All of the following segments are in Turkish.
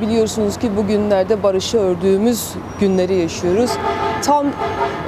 biliyorsunuz ki bugünlerde barışı ördüğümüz günleri yaşıyoruz. Tam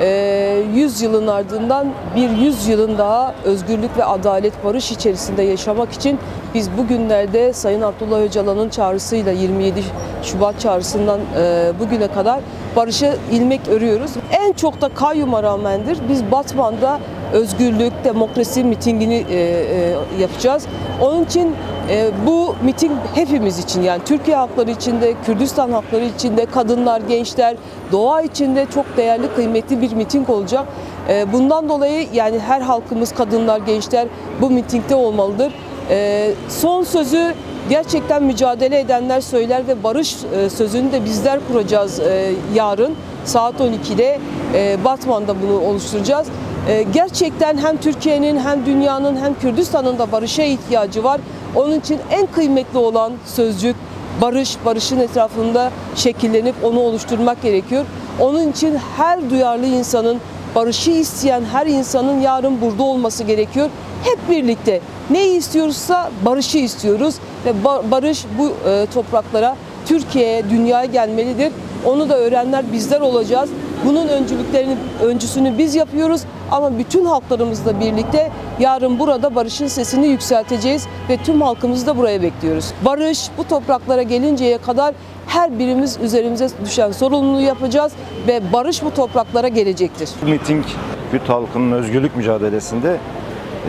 e, 100 yılın ardından bir 100 yılın daha özgürlük ve adalet barış içerisinde yaşamak için biz bugünlerde Sayın Abdullah Öcalan'ın çağrısıyla 27 Şubat çağrısından e, bugüne kadar barışı ilmek örüyoruz. En çok da kayyuma rağmendir biz Batman'da özgürlük, demokrasi mitingini e, e, yapacağız. Onun için e, bu miting hepimiz için yani Türkiye halkları için de, Kürdistan halkları için de, kadınlar, gençler, doğa için de çok değerli, kıymetli bir miting olacak. E, bundan dolayı yani her halkımız, kadınlar, gençler bu mitingde olmalıdır. E, son sözü gerçekten mücadele edenler söyler ve barış e, sözünü de bizler kuracağız e, yarın saat 12'de e, Batman'da bunu oluşturacağız. E, gerçekten hem Türkiye'nin hem dünyanın hem Kürdistan'ın da barışa ihtiyacı var. Onun için en kıymetli olan sözcük barış, barışın etrafında şekillenip onu oluşturmak gerekiyor. Onun için her duyarlı insanın, barışı isteyen her insanın yarın burada olması gerekiyor. Hep birlikte neyi istiyorsa barışı istiyoruz ve ba- barış bu e, topraklara, Türkiye'ye, dünyaya gelmelidir. Onu da öğrenler bizler olacağız. Bunun öncülüklerini, öncüsünü biz yapıyoruz ama bütün halklarımızla birlikte yarın burada barışın sesini yükselteceğiz ve tüm halkımızı da buraya bekliyoruz. Barış bu topraklara gelinceye kadar her birimiz üzerimize düşen sorumluluğu yapacağız ve barış bu topraklara gelecektir. Bu miting Kürt halkının özgürlük mücadelesinde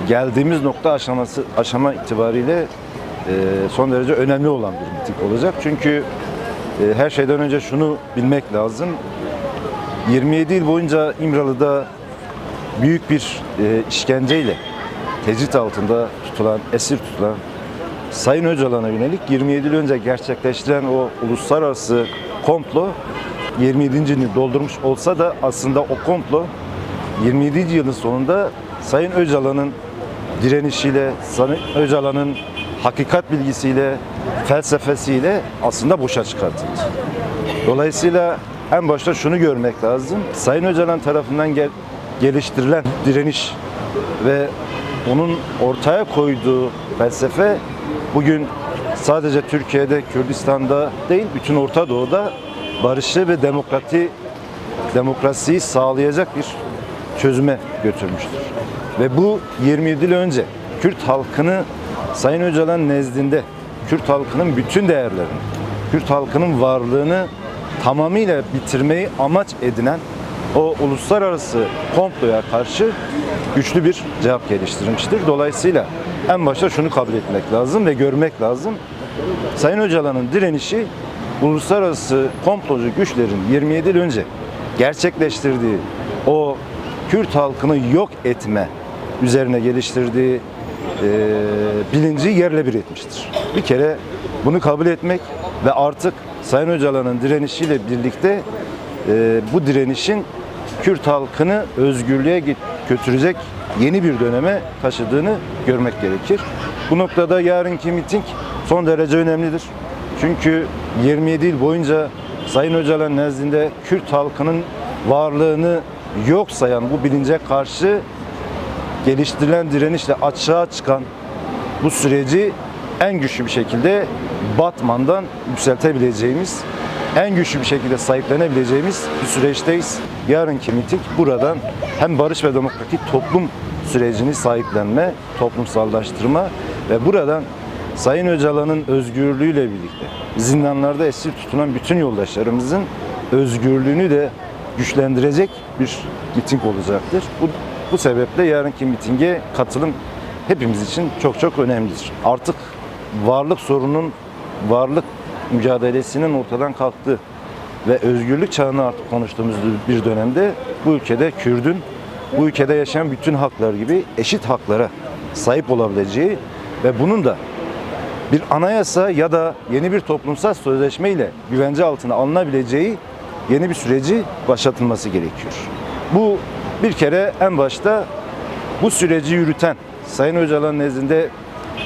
geldiğimiz nokta aşaması aşama itibariyle e, son derece önemli olan bir miting olacak. Çünkü e, her şeyden önce şunu bilmek lazım. 27 yıl boyunca İmralı'da büyük bir e, işkenceyle tecrit altında tutulan, esir tutulan Sayın Öcalan'a yönelik 27 yıl önce gerçekleştiren o uluslararası komplo 27. yılını doldurmuş olsa da aslında o komplo 27. yılın sonunda Sayın Öcalan'ın direnişiyle, Sayın Öcalan'ın hakikat bilgisiyle, felsefesiyle aslında boşa çıkartıldı. Dolayısıyla en başta şunu görmek lazım. Sayın Öcalan tarafından gel- geliştirilen direniş ve onun ortaya koyduğu felsefe bugün sadece Türkiye'de, Kürdistan'da değil, bütün Orta Doğu'da barışı ve demokrati demokrasiyi sağlayacak bir çözüme götürmüştür. Ve bu 27 yıl önce Kürt halkını Sayın Öcalan nezdinde Kürt halkının bütün değerlerini, Kürt halkının varlığını tamamıyla bitirmeyi amaç edinen o uluslararası komploya karşı güçlü bir cevap geliştirmiştir. Dolayısıyla en başta şunu kabul etmek lazım ve görmek lazım. Sayın Öcalan'ın direnişi uluslararası komplocu güçlerin 27 yıl önce gerçekleştirdiği o Kürt halkını yok etme üzerine geliştirdiği e, bilinci yerle bir etmiştir. Bir kere bunu kabul etmek ve artık Sayın Öcalan'ın direnişiyle birlikte e, bu direnişin Kürt halkını özgürlüğe götürecek yeni bir döneme taşıdığını görmek gerekir. Bu noktada yarınki miting son derece önemlidir. Çünkü 27 yıl boyunca Sayın Öcalan nezdinde Kürt halkının varlığını yok sayan bu bilince karşı geliştirilen direnişle açığa çıkan bu süreci en güçlü bir şekilde Batman'dan yükseltebileceğimiz, en güçlü bir şekilde sahiplenebileceğimiz bir süreçteyiz. Yarınki miting buradan hem barış ve demokratik toplum sürecini sahiplenme, toplumsallaştırma ve buradan Sayın Öcalan'ın özgürlüğüyle birlikte zindanlarda esir tutulan bütün yoldaşlarımızın özgürlüğünü de güçlendirecek bir miting olacaktır. Bu, bu sebeple yarınki mitinge katılım hepimiz için çok çok önemlidir. Artık varlık sorunun, varlık mücadelesinin ortadan kalktığı ve özgürlük çağını artık konuştuğumuz bir dönemde bu ülkede Kürdün, bu ülkede yaşayan bütün halklar gibi eşit haklara sahip olabileceği ve bunun da bir anayasa ya da yeni bir toplumsal sözleşme ile güvence altına alınabileceği yeni bir süreci başlatılması gerekiyor. Bu bir kere en başta bu süreci yürüten Sayın Öcalan nezdinde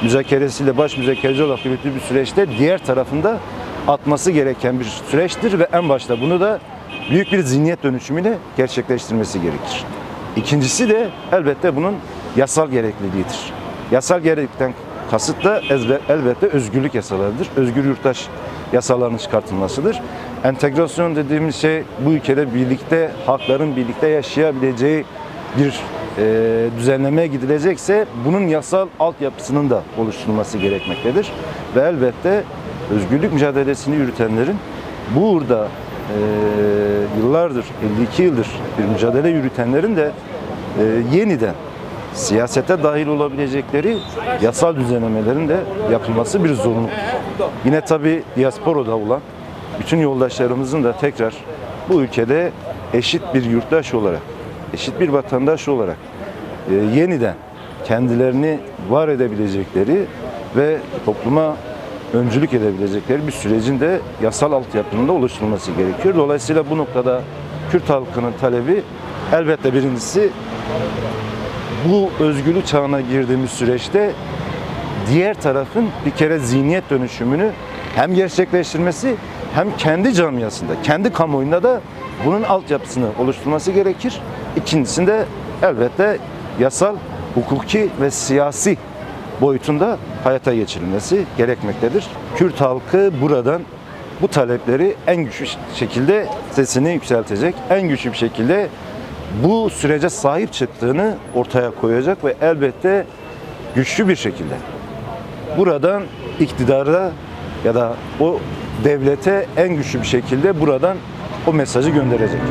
müzakeresiyle baş müzakereci olarak yürüttüğü bir süreçte diğer tarafında atması gereken bir süreçtir ve en başta bunu da büyük bir zihniyet dönüşümüyle gerçekleştirmesi gerekir. İkincisi de elbette bunun yasal gerekliliğidir. Yasal gereklilikten kasıt da elbette özgürlük yasalarıdır. Özgür yurttaş yasaların çıkartılmasıdır. Entegrasyon dediğimiz şey bu ülkede birlikte, halkların birlikte yaşayabileceği bir e, düzenlemeye gidilecekse bunun yasal altyapısının da oluşturulması gerekmektedir. Ve elbette özgürlük mücadelesini yürütenlerin burada e, yıllardır, 52 yıldır bir mücadele yürütenlerin de e, yeniden siyasete dahil olabilecekleri yasal düzenlemelerin de yapılması bir zorunluluktur. Yine tabi diasporada olan bütün yoldaşlarımızın da tekrar bu ülkede eşit bir yurttaş olarak, eşit bir vatandaş olarak e, yeniden kendilerini var edebilecekleri ve topluma öncülük edebilecekleri bir sürecin de yasal altyapının da oluşturulması gerekiyor. Dolayısıyla bu noktada Kürt halkının talebi elbette birincisi bu özgürlük çağına girdiğimiz süreçte diğer tarafın bir kere zihniyet dönüşümünü hem gerçekleştirmesi hem kendi camiasında, kendi kamuoyunda da bunun altyapısını oluşturması gerekir. İkincisinde elbette yasal, hukuki ve siyasi boyutunda hayata geçirilmesi gerekmektedir. Kürt halkı buradan bu talepleri en güçlü şekilde sesini yükseltecek, en güçlü bir şekilde bu sürece sahip çıktığını ortaya koyacak ve elbette güçlü bir şekilde buradan iktidara ya da o devlete en güçlü bir şekilde buradan o mesajı gönderecek.